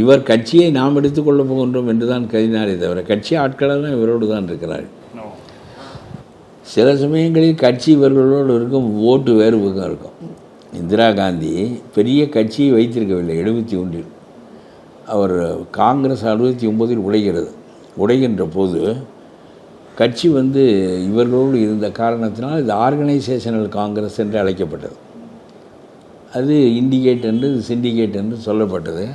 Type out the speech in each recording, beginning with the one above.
இவர் கட்சியை நாம் எடுத்துக்கொள்ளப் போகின்றோம் என்று தான் கருதினாரே தவிர கட்சி ஆட்களெல்லாம் இவரோடு தான் இருக்கிறார்கள். சில சமயங்களில் கட்சி இவர்களோடு இருக்கும் ஓட்டு வேறு பக்கம் இருக்கும். இந்திரா காந்தி பெரிய கட்சியை வைத்திருக்கவில்லை எழுபத்தி ஒன்றில். அவர் காங்கிரஸ் அறுபத்தி ஒன்பதில் உடைகிறது. உடைகின்ற போது கட்சி வந்து இவர்களோடு இருந்த காரணத்தினால் இது ஆர்கனைசேஷனல் காங்கிரஸ் என்று அழைக்கப்பட்டது. அது இண்டிகேட் என்று சிண்டிகேட் என்று சொல்லப்பட்டது.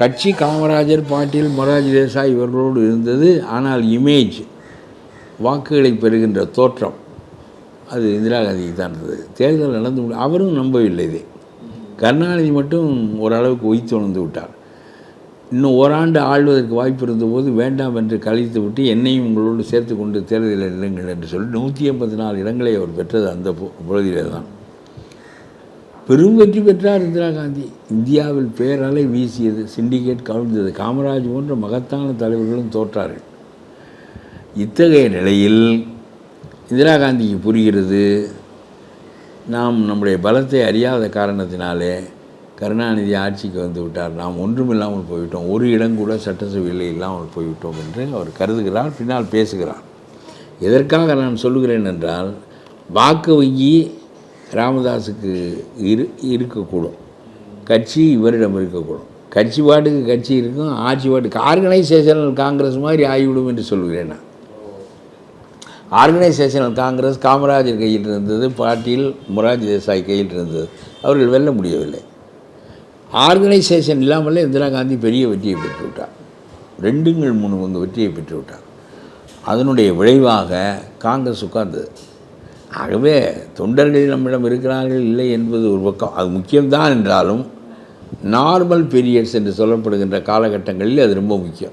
கட்சி காமராஜர் பாட்டீல் மொராஜி தேசாய் இவர்களோடு இருந்தது. ஆனால் இமேஜ் வாக்குகளை பெறுகின்ற தோற்றம் அது இந்திரா காந்திக்கு தான் இருந்தது. தேர்தல் நடந்து அவரும் நம்பவில்லை இதே. கருணாநிதி மட்டும் ஓரளவுக்கு உயிர்த்துணர்ந்து விட்டார். இன்னும் ஓராண்டு ஆள்வதற்கு வாய்ப்பு இருந்தபோது வேண்டாம் என்று கழித்து விட்டு என்னையும் உங்களோடு சேர்த்து கொண்டு தேர்தலில் இடங்கள் என்று சொல்லி நூற்றி எண்பத்தி நாலு இடங்களை அவர் பெற்றது அந்த பொழுதிலே தான் பெரும் வெற்றி பெற்றார் இந்திரா காந்தி. இந்தியாவில் பேரலை வீசியது சிண்டிகேட் கவிழ்ந்தது. காமராஜ் போன்ற மகத்தான தலைவர்களும் தோற்றார்கள். இத்தகைய நிலையில் இந்திரா காந்திக்கு புரிகிறது நாம் நம்முடைய பலத்தை அறியாத காரணத்தினாலே கருணாநிதி ஆட்சிக்கு வந்து விட்டார். நாம் ஒன்றுமில்லாமல் போய்விட்டோம். ஒரு இடம் கூட சட்டசபையில் இல்லாமல் போய்விட்டோம் என்று அவர் கருதுகிறார் பின்னால் பேசுகிறார். எதற்காக நான் சொல்லுகிறேன் என்றால் வாக்கு வங்கி ராமதாஸுக்கு இரு இருக்கக்கூடும். கட்சி இவரிடம் இருக்கக்கூடும். கட்சி பாட்டுக்கு கட்சி இருக்கும் ஆட்சி பாட்டுக்கு ஆர்கனைசேஷனல் காங்கிரஸ் மாதிரி ஆகிவிடும் என்று சொல்கிறேன் நான். ஆர்கனைசேஷனல் காங்கிரஸ் காமராஜர் கையில் இருந்தது பாட்டீல் மொராஜி தேசாய் கையில் இருந்தது. அவர்கள் வெல்ல முடியவில்லை. ஆர்கனைசேஷன் இல்லாமலே இந்திரா காந்தி பெரிய வெற்றியை பெற்று விட்டார் ரெண்டுங்கள் மூணு பங்கு வெற்றியை பெற்று விட்டார் அதனுடைய விளைவாக காங்கிரஸ் உட்கார்ந்தது. ஆகவே தொண்டர்கள் நம்மிடம் இருக்கிறார்கள் இல்லை என்பது ஒரு பக்கம். அது முக்கியம்தான் என்றாலும் நார்மல் பீரியட்ஸ் என்று சொல்லப்படுகின்ற காலகட்டங்களில் அது ரொம்ப முக்கியம்.